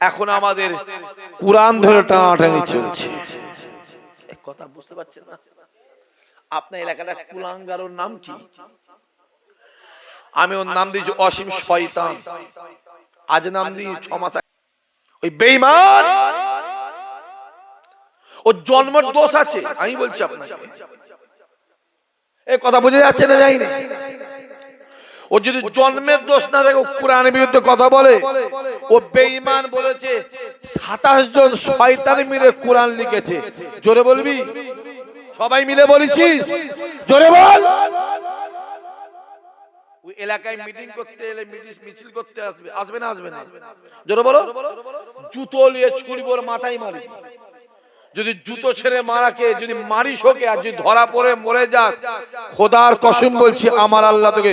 এখন আমাদের কোরআন ধরে টানাটানি চলছে। কথা বুঝতে পারছেন না? আপনার এলাকাটা কুলাঙ্গারোর নাম কি? আমি ওর নাম দিয়েছি অসীম শয়তান। আজ নাম দিয়ে ছ মাস ওই বেইমান ওর জন্মের দোষ আছে আমি বলছি আপনাকে। এই কথা বুঝে যাচ্ছে না যাই না। ও যদি জন্মের দোষ না থাকে ও কোরআনের বিরুদ্ধে কথা বলে ও বেঈমান বলেছে সাতাশ জন শয়তান মিলে কোরআন লিখেছে। জোরে বলবি? সবাই মিলে বলেছিস? জোরে বল। ওই এলাকায় মিটিং করতে এলে মিছিল করতে আসবে। আসবে না আসবে না। জোরে বলো। জুতো নিয়ে ছুড়বোর মাথায় মারি। যদি জুতো ছেড়ে মারাকে যদি মারিস ওকে আর যদি ধরা পড়ে মরে যাস, খোদার কসম বলছি আমার আল্লাহ তোকে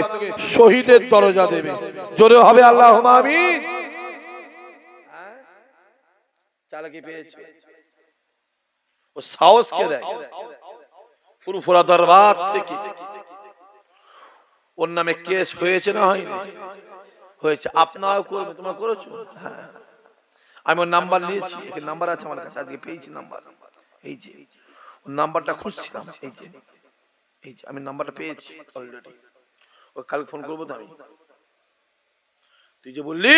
শহীদের দরজা দেবে। জোরে হবে আল্লাহ আমিন। চালাকি পেয়েছে। ও ওর নামে কেস হয়েছে না হয়েছে। করবে, তোমরা করেছ? হ্যাঁ। আমি ওর নাম্বার নিয়েছি নাম্বার আছে আমার কাছে আজকে পেয়েছি নাম্বার এই যে ওর নাম্বারটা খুঁজছিলাম এই যে এই যে আমি নাম্বারটা পেয়েছি অলরেডি ও কাল ফোন করব তো আমি। তুই যে বললি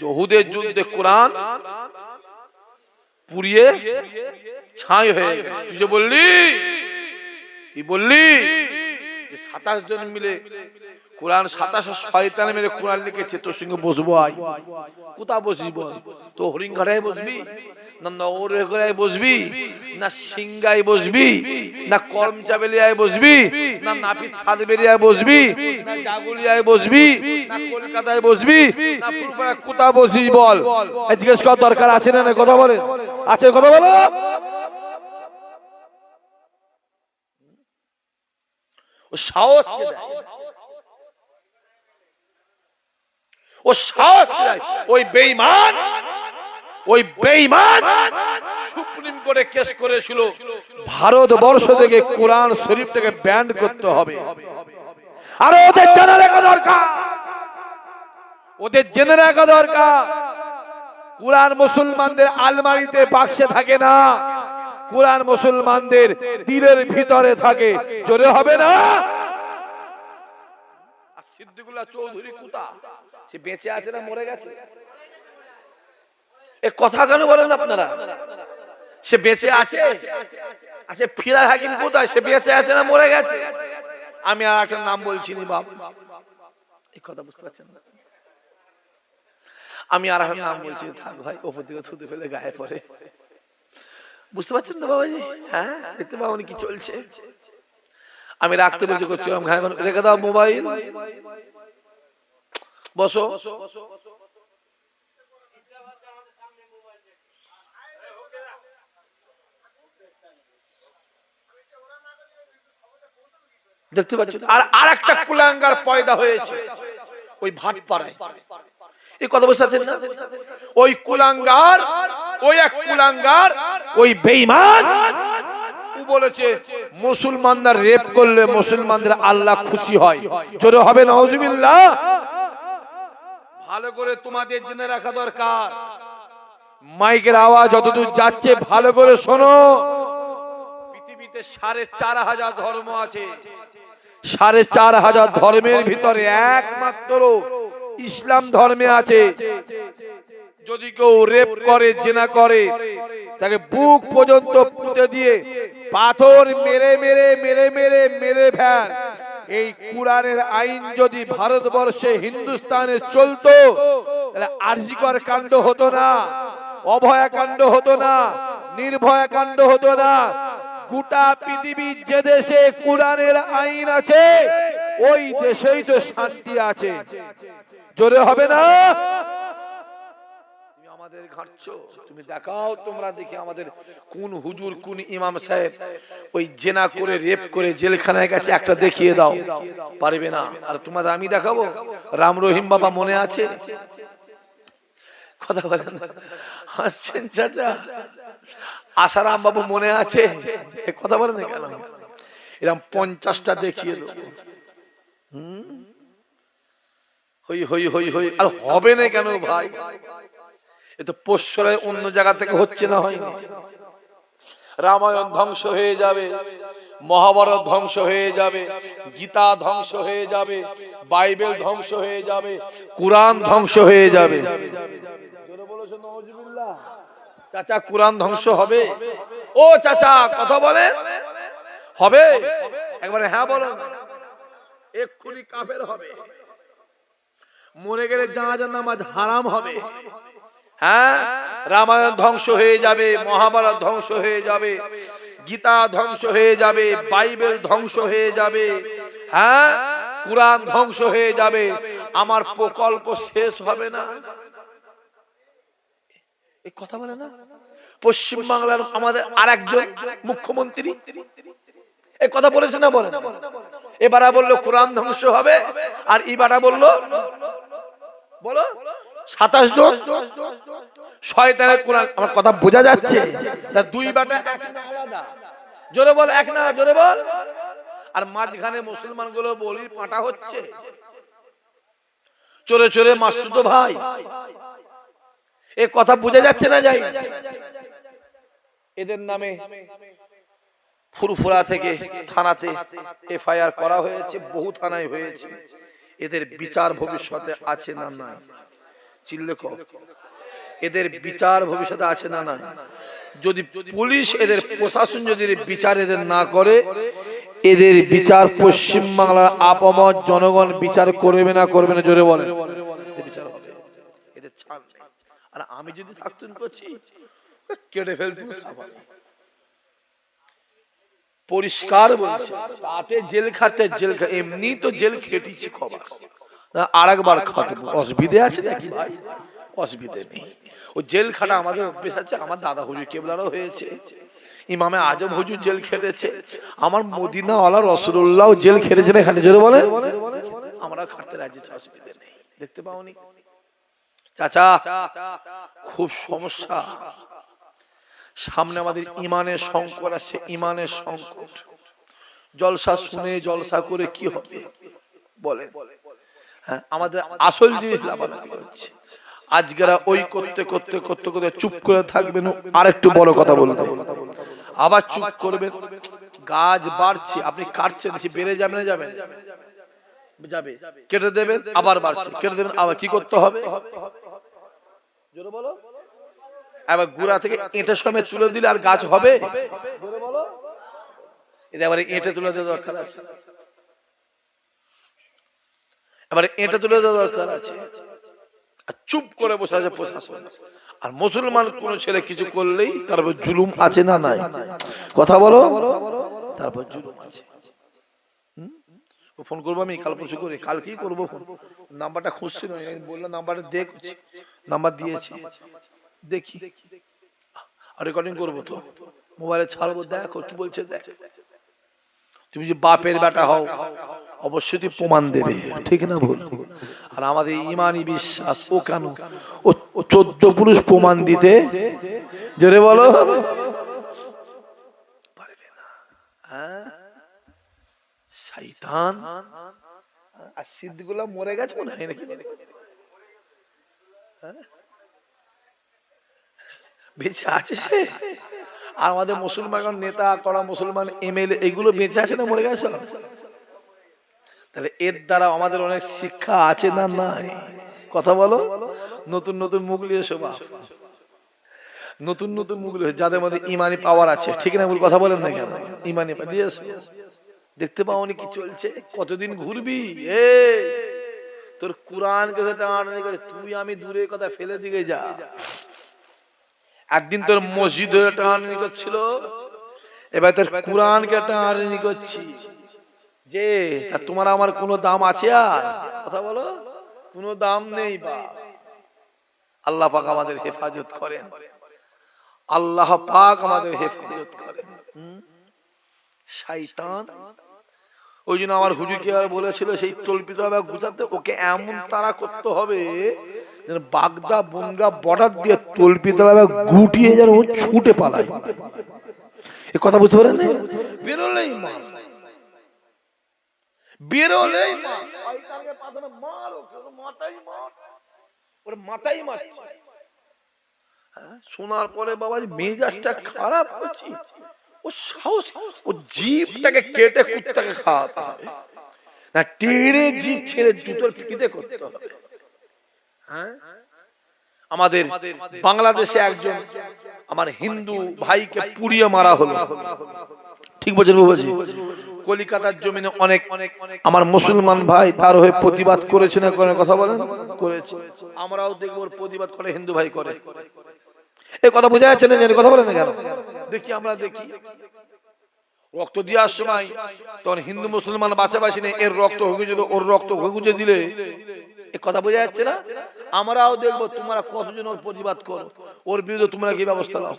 জহুদের যুদ্ধে কোরআন পুড়িয়ে ছাই হয়ে তুই যে বললি কি বললি সাতাশ জন মিলে কোরআন সাতাশ শয়তান মিলে কোরআন লিখেছে, তোর সঙ্গে বসবো আই। কোথা বসবি তো হরিণঘাটায় বসবি? না নগরায় বসবি? না সিংগায় বসবি? না করমচাবেলিয়ায় বসবি? না নাপিত সাদবেলিয়ায় বসবি? না জাগুলিয়ায় বসবি? কলকাতায় বসবি? কোথা বসবি বল? জিজ্ঞেস করার দরকার আছে না কথা বলে আছে কথা বলো। ও সাহস ও সাহস ওই ওই সুপ্রিম কোর্টে কেস করেছিল। ভারতবর্ষ থেকে কোরআন শরীফ থেকে ব্যান্ড করতে হবে। আর ওদের জানা রাখা দরকার। ওদের জেনে রাখা দরকার। কোরআন মুসলমানদের আলমারিতে বাক্সে থাকে না। কোরআন মুসলমানদের দিলের ভিতরে থাকে। জোরে হবে না? চৌধুরী কুতা সে বেঁচে আছে না মরে গেছে? এ কথা কেন বলেন আপনারা? সে বেঁচে আছে? হাকিম সে বেঁচে আছে না মরে গেছে? আমি আর একটা নাম বলছি নি বাপ। এই কথা বুঝতে পারছেন না? আমি আর একটা নাম বলছি থাক ভাই, ওপর দিকে থুতে ফেলে গায়ে পড়ে। বুঝতে পারছেন তো বাবাজি? হ্যাঁ দেখতে পাবনি কি চলছে। আমি রাখতে বলছি করছি রেখে দাও মোবাইল। বসো। দেখতে পাচ্ছ আর আর একটা কুলাঙ্গার পয়দা হয়েছে, ওই ভাটপাড়ায়। এই কথা বুঝতে পারছেন না ওই কুলাঙ্গার, ওই এক কুলাঙ্গার, ওই বেঈমান। বলেছে, মুসলমানরা রেপ করলে মুসলমানদের আল্লাহ খুশি হয়। জোরে হবে নওজুবিল্লাহ ভালো করে তোমাদের জেনে রাখা দরকার। মাইকের আওয়াজ যতদূর যাচ্ছে, ভালো করে শোনো। পৃথিবীতে সাড়ে চার হাজার ধর্ম আছে। সাড়ে চার হাজার ধর্মের ভিতরে একমাত্র ইসলাম ধর্মে আছে। যদি কেউ রেপ করে, জেনা করে, তাকে বুক পর্যন্ত পুঁতে দিয়ে পাথর মেরে মেরে মেরে মেরে মেরে ফেল। এই কোরআনের আইন যদি ভারতবর্ষে হিন্দুস্তানে চলতো, তাহলে আরজিকর কাণ্ড হতো না অভয়া কাণ্ড হতো না নির্ভয়া কাণ্ড হতো না। গোটা পৃথিবীর যে দেশে কোরআনের আইন আছে, ওই দেশেই তো শান্তি আছে। জোরে হবে না? তোমরা ওই জেনা করে, রেপ করে একটা দেখিয়ে দাও। পারবে না। আর আমি দেখাবো? রাম রহিম বাবা মনে আছে? কথা বলেন হাসছেন চাচা? আসারাম বাবু মনে আছে? কথা কেন? এরকম পঞ্চাশটা দেখিয়ে হই হই হই হই। আর হবে না কেন ভাই? অন্য জায়গা থেকে হচ্ছে না হয়নি রামায়ণ ধ্বংস হয়ে যাবে, মহাভারত ধ্বংস হয়ে যাবে, গীতা ধ্বংস হয়ে যাবে, বাইবেল ধ্বংস হয়ে যাবে, কোরআন ধ্বংস হয়ে যাবে। চাচা কোরআন ধ্বংস হবে। ও চাচা কথা বলে হবে? একবারে হ্যাঁ বলো এক্ষুনি কাফের হবে। মরে গেলে জানাজার নামাজ হারাম হবে। হ্যাঁ? রামায়ণ ধ্বংস হয়ে যাবে মহাভারত ধ্বংস হয়ে যাবে গীতা ধ্বংস হয়ে যাবে বাইবেল ধ্বংস হয়ে যাবে। হ্যাঁ? কোরআন ধ্বংস হয়ে যাবে। আমার প্রকল্প শেষ হবে না। কথা বলে না? পশ্চিম বাংলার আমাদের আর একজন মুখ্যমন্ত্রী। এই কথা বলেছে না বলে এবারা বলল কোরআন ধ্বংস হবে, আর ইবারা বলল, বলো, সাতাশ জন শয়তানের কোরআন। আমার কথা বোঝা যাচ্ছে? তা দুই বাটা জোরে বল, এক না, জোরে বল। আর মাঝখানে মুসলমানগুলো বলি পাটা হচ্ছে। ভাই। এ কথা বোঝা যাচ্ছে না যাই। এদের নামে ফুরফুরা থেকে থানাতে এফআইআর করা হয়েছে, বহু থানায় হয়েছে। এদের বিচার ভবিষ্যতে আছে না না চিল্লে। এদের বিচার ভবিষ্যতে আছে না না যদি পুলিশ এদের প্রশাসন যদি বিচার এদের না করে, এদের বিচার পশ্চিম বাংলার আপামর জনগণ বিচার করবে না করবে না, জোরে বলে এদের বিচার হবে এদের ছাড় নেই। আর আমি যদি থাকতুন করছি কেটে ফেলতুম পরিষ্কার বলছে তাতে জেল খাটতে জেল এমনি তো জেল খেটেছি খবর। আর একবার খাটবো। অসুবিধে আছে নাকি? ভাই অসুবিধে নেই। ও জেল খাটা আমাদের অভ্যেস আছে আমার দাদা হুজুর কেবলারও হয়েছে। ইমামে আজম হুজুর জেল খেটেছে। আমার মদিনা ওয়ালা রসুল্লাহ জেল খেটেছে না এখানে জোরে বলে আমরা খাটতে রাজি অসুবিধে নেই। দেখতে পাওনি? চাচা, খুব সমস্যা। সামনে আমাদের ইমানের সংকট আছে, ইমানের সংকট। জলসা শুনে জলসা করে কি হবে? বলে হ্যাঁ আমাদের আসল জিনিস হচ্ছে। আজকেরা ওই করতে করতে করতে করতে চুপ করে থাকবেন আরেকটু বড় কথা বলবেন আবার চুপ করবেন। গাছ বাড়ছে, আপনি কাটছেন, সে বেড়ে যাবে না যাবে যাবে। কেটে দেবেন আবার বাড়ছে। কেটে দেবেন আবার কি করতে হবে? জোরে বলো। আবার গুড়া থেকে এঁটে সময় তুলে দিলে আর গাছ হবে? জোরে বলো। এটা আবার এঁটে তুলে দেওয়া দরকার আছে। এবারে এঁটে তুলে দেওয়া দরকার আছে। আর চুপ করে বসে আছে প্রশাসন। আর মুসলমান কোন ছেলে কিছু করলেই তারপর জুলুম আছে না নাই? কথা বলো। তারপর জুলুম আছে। ফোন করব আমি কাল পরশু করে কালকেই করব ফোন। নাম্বারটা খুঁজছি না বললাম নাম্বারটা দেখছি নাম্বার দিয়েছি। দেখি। আর রেকর্ডিং করব তো? মোবাইলে ছাড়বো? দেখো কি বলছে দেখ। তুমি যে বাপের বেটা হও অবশ্যই তুই প্রমাণ দেবে। ঠিক না ভুল আর আমাদের ইমানি বিশ্বাস ও কেন? ও চোদ্দ পুরুষ প্রমাণ দিতে? জোরে বলো পারবে না হ্যাঁ? শয়তান। আর সিদ্ধগুলা মরে গেছে মনে হয় নাকি? হ্যাঁ? বেঁচে আছে সে? আর আমাদের মুসলমান নেতা করা মুসলমান, এমএলএ, এগুলো বেঁচে আছে না মরে গেছে? তাহলে এর দ্বারা আমাদের অনেক শিক্ষা আছে না নাই? কথা বলো। নতুন নতুন মুগলি শোভা নতুন নতুন মুগলি যাদের মধ্যে ইমানি পাওয়ার আছে। ঠিক না কথা বলেন না কেন? ইমানি এসো। দেখতে পাওনি কি চলছে? কতদিন ঘুরবি এ তোর কোরআনকে তো টানাটানি করে তুই আমি দূরে কথা ফেলে দিকে যা। একদিন তোর মসজিদ টানাটানি করছিল। এবার তোর কোরআনকে টানাটানি করছি। যে তা তোমার আমার কোনো দাম আছে আর কথা বলো। কোনো দাম নেই বা। আল্লাহ পাক আমাদের হেফাজত করেন। আল্লাহ পাক আমাদের হেফাজত করেন? শয়তান ওই জন্য আমার হুজুর কি আর বলেছিল সেই তল্পিত হবে গুছাতে ওকে এমন তারা করতে হবে যেন বাগদা বনগা বর্ডার দিয়ে তল্পিত হবে গুটিয়ে যেন ও ছুটে পালায়। এ কথা বুঝতে পারেন বেরোলেই মার। বেরোলেই মার। মার। মাথায় মার। ওর মাথায় মার। হ্যাঁ, শোনার পরে বাবা মেজাজটা খারাপ হচ্ছে ও সাহস ও জিভটাকে কেটে কুত্তাকে খাওয়াতে হবে। না টেনে জিভ ছেড়ে জুতোর ফিতে করতে হবে। হ্যাঁ? আমাদের বাংলাদেশে একজন আমার হিন্দু ভাইকে পুড়িয়ে মারা হলো। ঠিক বলছেন বাবাজি? কলিকাতার জমিনে অনেক অনেক আমার মুসলমান ভাই তার হয়ে প্রতিবাদ করেছে না করে কথা বলেন? করেছে। আমরাও দেখব প্রতিবাদ করে হিন্দু ভাই করে। এই কথা বোঝা যাচ্ছে না কথা বলেন না কেন? দেখি, আমরা দেখি। রক্ত দেওয়ার সময় তখন হিন্দু, মুসলমান বাছাবাছি নেই এর রক্ত হয়ে দিল ওর রক্ত হয়ে দিলে। কথা বোঝা যাচ্ছে না? আমরাও দেখব, তোমরা কতজন ওর প্রতিবাদ করো? ওর বিরুদ্ধে তোমরা কি ব্যবস্থা নাও?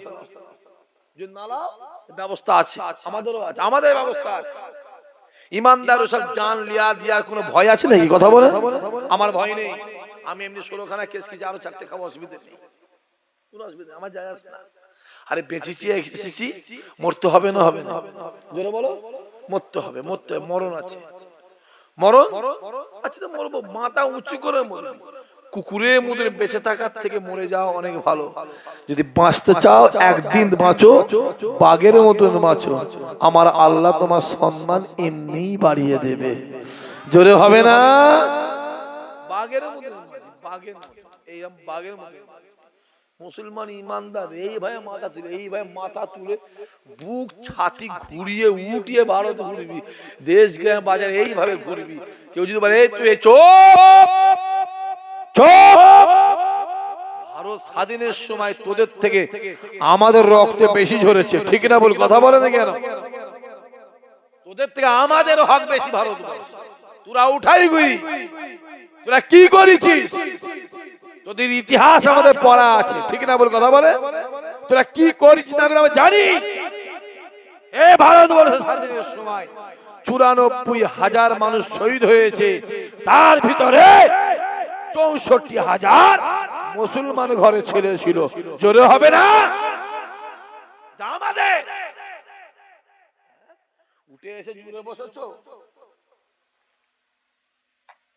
জান লিয়া কোনো ভয় আছে নাকি? আমার ভয় নেই। আমি এমনি আরও অসুবিধা আমার যায় আসে না। আরে বেঁচেছি এসেছি মরতে হবে না হবে না। জোরে বলো। মরতে হবে মরতে হবে, মরণ আছে। মরণ? আচ্ছা তো মরবো মাথা উঁচু করে মরবো। কুকুরের মধ্যে বেঁচে থাকার থেকে মরে যাওয়া অনেক ভালো। যদি বাঁচতে চাও একদিন বাঁচো বাঘের মতন বাঁচো। আমার আল্লাহ তোমার সম্মান এমনি বাড়িয়ে দেবে। জোরে হবে না? বাঘের মতন বাঘের মতন। এইরকম বাঘের মতন। মুসলমান ইমানদার, এই ভাই মাথা তুলে, এই ভাই মাথা তুলে বুক ছাতি ঘুরিয়ে উঠিয়ে ভারত ঘুরবি, দেশ গ্রাম বাজার এইভাবে ঘুরবি। কেউ যদি বলে, "এই তুই ভারত স্বাধীনের সময় তোদের থেকে আমাদের রক্ত বেশি ঝরেছে। ঠিক না বল কথা বলে না কেন? তোদের থেকে আমাদের হক বেশি ভারত তোরা উঠাই গুই, তোরা কি করেছিস? তোদের ইতিহাস আমাদের পড়া আছে, ঠিক না বল কথা বলে? তোরা কি করিস না আমরা জানি এ ভারতবর্ষ স্বাধীনের সময় চুরানব্বই হাজার মানুষ শহীদ হয়েছে। তার ভিতরে চৌষট্টি হাজার মুসলমান ঘরে ছেলে ছিল। জোরে হবে না? আমাদের উঠে এসে জুড়ে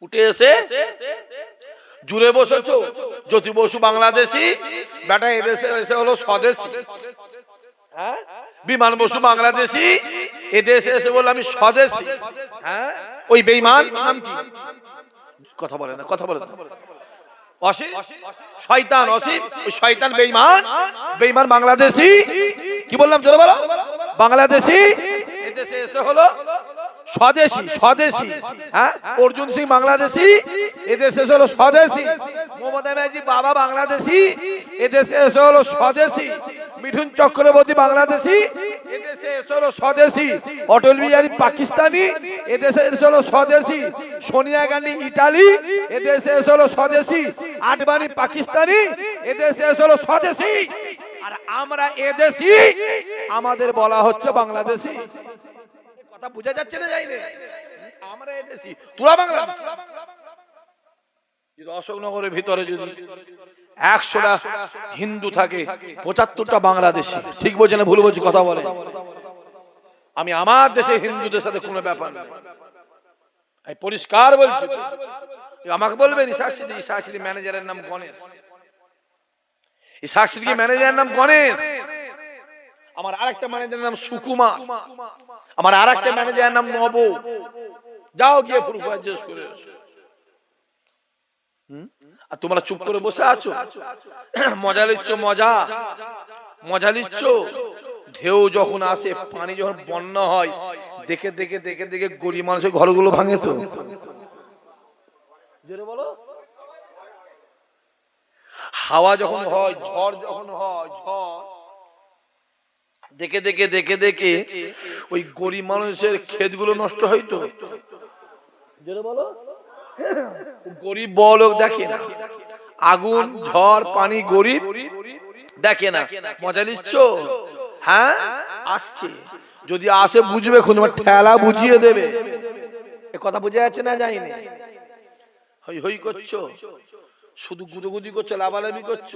উঠে এসে জুড়ে বসেছো? জ্যোতি বসু বাংলাদেশি, বেটা এদেশে এসে হলো স্বদেশি। হ্যাঁ? বিমান বসু বাংলাদেশি, এদেশে এসে বলল আমি স্বদেশি। হ্যাঁ? ওই বেইমান, নাম কি? কথা বলে না, কথা বলে না। শয়তান বেইমান বাংলাদেশি। কি বললাম বাংলাদেশি? এদেশে এসে হলো স্বদেশী স্বদেশী হ্যাঁ? অর্জুন সিং বাংলাদেশি এদেশে হলো স্বদেশী। মমতা ব্যানার্জি বাবা বাংলাদেশি এদেশে এসে হলো স্বদেশী। মিঠুন চক্রবর্তী বাংলাদেশি এদেশে এসে হলো স্বদেশী। অটল বিহারী পাকিস্তানি এদেশে এসে হলো স্বদেশী। সোনিয়া গান্ধী ইটালি এদেশে এসে হলো স্বদেশী। আডবাণী পাকিস্তানি এদেশে এসে হলো স্বদেশী। আর আমরা এদেশি আমাদের বলা হচ্ছে বাংলাদেশি। কথা বোঝা যাচ্ছে না যাই আমরা এদেশি তোরা যদি অশোকনগরের ভিতরে যদি একশোটা হিন্দু থাকে পঁচাত্তরটা বাংলাদেশি ঠিক বলছে না ভুল বলছি কথা বলে। আমি আমার দেশে হিন্দুদের সাথে কোনো ব্যাপার নেই। আমি পরিষ্কার বলছি। আমাকে বলবেন ইসাকসিদি ইসাকসিদি ম্যানেজারের নাম গণেশ। ইসাকসিদি ম্যানেজারের নাম গণেশ? আমার আরেকটা ম্যানেজারের নাম সুকুমা। আমার আরেকটা ম্যানেজারের নাম নব যাও গিয়ে ফুরফুরা জিজ্ঞেস করে এসো। আর তোমরা চুপ করে বসে আছো? মজা লিচ্ছ মজা মজা। লিচ্ছ ঢেউ যখন আসে পানি যখন বন্যা হয় দেখে দেখে দেখে দেখে গরিব মানুষের ঘরগুলো ভাঙে তো। জোরে বলো। হাওয়া যখন হয় ঝড় যখন হয় ঝড় দেখে দেখে দেখে দেখে ওই গরিব মানুষের ক্ষেতগুলো নষ্ট তো জোরে বলো। গরিব বড় লোক দেখে না। আগুন, ঝড়, পানি, গরিব দেখে না। মজা নিচ্ছ? হ্যাঁ? আসছে। যদি আসে বুঝবে তোমার ঠেলা বুঝিয়ে দেবে। এ কথা বুঝে যাচ্ছে না যায়নি হই হই করছ? শুধু গুদোগুদি করছ, লাভালাভি করছ?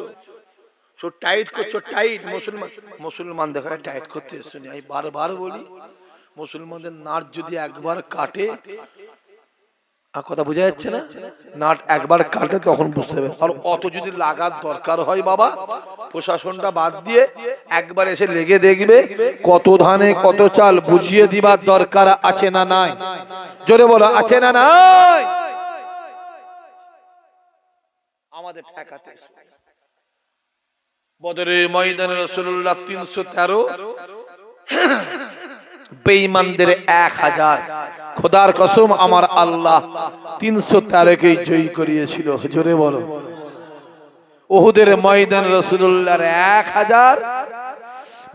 সো টাইট করছ টাইট মুসলমান মুসলমান দেখা টাইট করতে এসছো আমি বারবার বলি মুসলমানদের নাট যদি একবার কাটে আর কথা বোঝা যাচ্ছে না নাট একবার কাটলে তখন বুঝতে হবে আর অত যদি লাগার দরকার হয় বাবা প্রশাসনটা বাদ দিয়ে একবার এসে লেগে দেখবে কত ধানে কত চাল বুঝিয়ে দিবার দরকার আছে না নাই। জোরে বলো আছে না নাই? আমাদের ঠেকাতে এসো। বদরে ময়দানে রসুল্লাহ তিনশো তেরো বেঈমানদের এক হাজার। খোদার কসম আমার আল্লাহ তিনশো তেরোকে জয়ী করিয়েছিল। জোরে বলো। ওহুদের ময়দান রসুল্লাহর এক হাজার,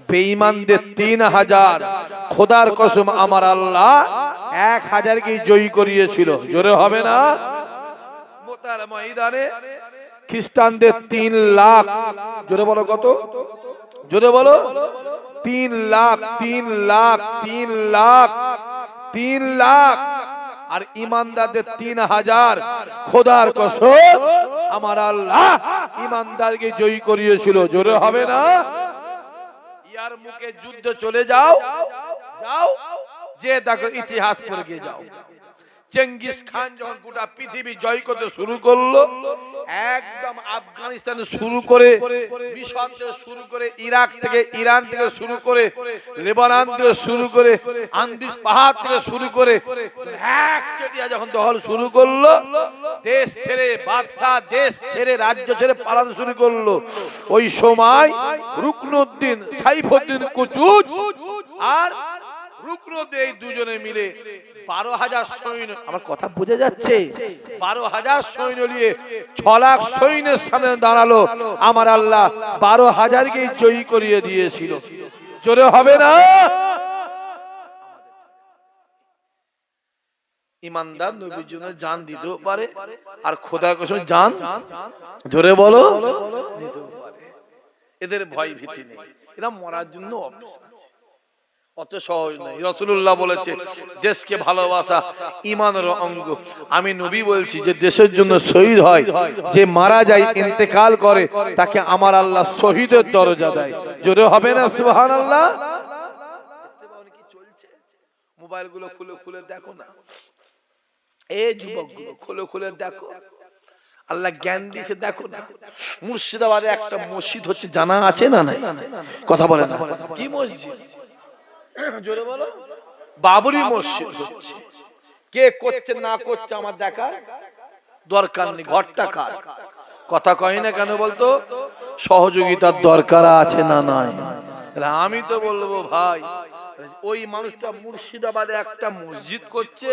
বেঈমানদের তিন হাজার। খোদার কসম আমার আল্লাহ এক হাজারকে জয়ী করিয়েছিল। জোরে হবে না? ময়দানে খ্রিস্টানদের তিন লাখ। জোরে বলো কত? জোরে বলো? তিন লাখ তিন লাখ তিন লাখ তিন লাখ। আর ইমানদারদের তিন হাজার। খোদার কসম, আমার আল্লাহ ইমানদারকে জয়ী করিয়েছিল। জোরে হবে না? ইয়ার মুখে যুদ্ধ চলে যাও। যাও। যে দেখো ইতিহাস পড়ে গিয়ে যাও। চেঙ্গিস খান যখন গোটা পৃথিবী জয় করতে শুরু করল, একদম আফগানিস্তান শুরু করে, মিশর থেকে শুরু করে, ইরাক থেকে, ইরান থেকে শুরু করে, লেবানন থেকে শুরু করে আন্দিস পাহাড় থেকে শুরু করে, এক চেটিয়া যখন দখল শুরু করল, দেশ ছেড়ে বাদশাহ, দেশ ছেড়ে রাজ্য ছেড়ে পালাতে শুরু করল। ওই সময় রুকনুদ্দিন, সাইফুদ্দিন কুচুজ আর সৈন্য, আমার যাচ্ছে? বারো হাজার আল্লাহ হাজারকেই জয়ী করিয়ে দিয়েছিল। জোরে হবে না? ইমানদার নবীর জন্য জান দিতেও পারে, আর খোদা কসম জান জোরে বলো। এদের ভয় ভীতি নেই। এরা মরার জন্য অফিস আছে। অত সহজ নয়। রসুল্লাহ বলেছে দেশকে ভালোবাসা ইমানের অঙ্গ। আমি নবী বলছি যে দেশের জন্য শহীদ হয় যে মারা যায় ইন্তেকাল করে তাকে আমার আল্লাহ শহীদের দরজা দেয়। জোরে হবে না সুহান আল্লাহ মোবাইলগুলো খুলে খুলে দেখো না। এ যুবক। গুলো খুলে খুলে দেখো। আল্লাহ জ্ঞান দিয়েছে দেখো না। মুর্শিদাবাদে একটা মসজিদ হচ্ছে জানা আছে না নাই? কথা বলে না। কি মসজিদ? জোরে বলো। বাবরি মসজিদ। হচ্ছে কে করছে না করছে আমার দেখা দরকার নেই ঘরটা কার? কথা কয় না কেন বলতো? সহযোগিতার দরকার আছে না নাই? আমি তো বলব ভাই ওই মানুষটা মুর্শিদাবাদে একটা মসজিদ করছে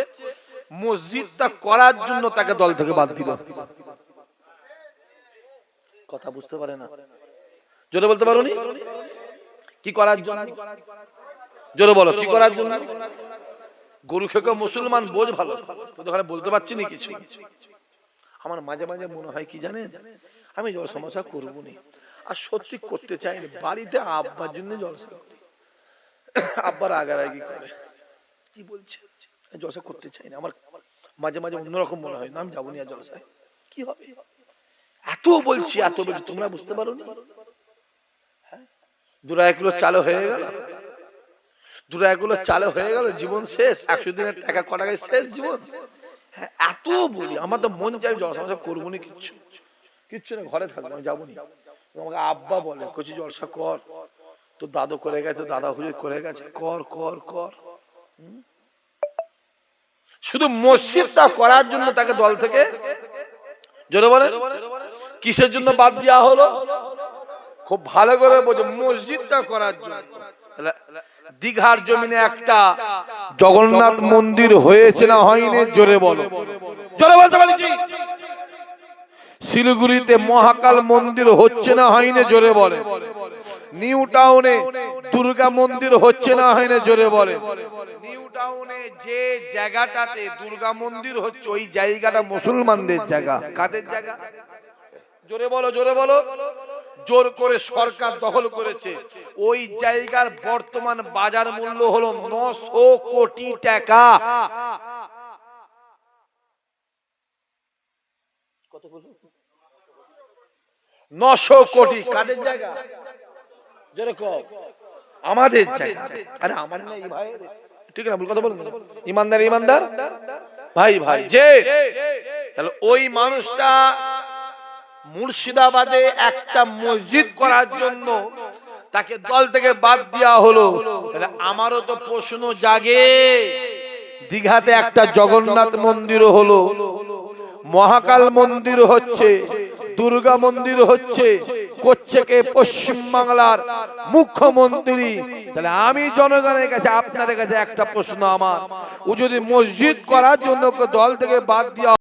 মসজিদটা করার জন্য তাকে দল থেকে বাদ দিল। কথা বুঝতে পারে না। জোরে বলতে পারো কি করার জন্য? জোরে বলো কি করার জন্য? গরু খেকে মুসলমান বোঝ ভালো। ওখানে বলতে পারছি না কিছু? আমার মাঝে মাঝে মনে হয় কি জানেন? আমি জল সমস্যা করব নি আর সত্যি করতে চাই না বাড়িতে আব্বার জন্য জলসা আব্বার আগারাগি করে। কি বলছে? জলসা করতে চাই না আমার মাঝে মাঝে অন্যরকম মনে হয়। না আমি যাব নি জলসায়। কি হবে? এত বলছি এত বলছি। তোমরা বুঝতে পারো না দুরা কিলো চালু হয়ে গেল। দুরা কিলো চালু হয়ে গেল জীবন শেষ একশো দিনের টাকা ক টাকায় শেষ জীবন। হ্যাঁ এত বলি আমার তো মন চাই জলসা করব না কিচ্ছু। কিচ্ছু না ঘরে থাকব আমি যাব নি। আমাকে আব্বা বলে কচি জলসা কর। তো দাদু করে গেছে দাদা হুজুর করে গেছে কর কর কর। শুধু মসজিদটা করার জন্য তাকে দল থেকে? জোরে বলে কিসের জন্য বাদ দেওয়া হলো? খুব ভালো করে বোঝো মসজিদটা করার জন্য। দীঘার জমিনে একটা জগন্নাথ মন্দির হয়েছে না হয়নি? জোরে বলো। জোরে বলতে পারছি শিলিগুড়িতে মহাকাল মন্দির হচ্ছে না হয়নি? জোরে বলে। নিউ টাউনে দুর্গা মন্দির হচ্ছে না হয়নি? জোরে বলে। নিউ টাউনে যে জায়গাটাতে দুর্গা মন্দির হচ্ছে ওই জায়গাটা মুসলমানদের জায়গা। কাদের জায়গা? জোরে বলো জোরে বলো। জোর করে সরকার দখল করেছে। ওই জায়গার বর্তমান বাজার মূল্য হলো নশো কোটি টাকা। নশো কোটি। কাদের জায়গা? যেরকম আমাদের জায়গা। আরে আমার না এই ভাই। ঠিক না ভুল কথা বলুন। ইমানদার ইমানদার? ভাই ভাই যে তাহলে ওই মানুষটা মুর্শিদাবাদে একটা মসজিদ করার জন্য তাকে দল থেকে বাদ দেওয়া হলো। আমারও তো প্রশ্ন জাগে। দীঘাতে একটা জগন্নাথ মন্দিরও হলো, মহাকাল মন্দির হচ্ছে, দুর্গা মন্দির হচ্ছে করছে কে পশ্চিম বাংলার মুখ্যমন্ত্রী। তাহলে আমি জনগণের কাছে, আপনাদের কাছে একটা প্রশ্ন আমার। ও যদি মসজিদ করার জন্য দল থেকে বাদ দেওয়া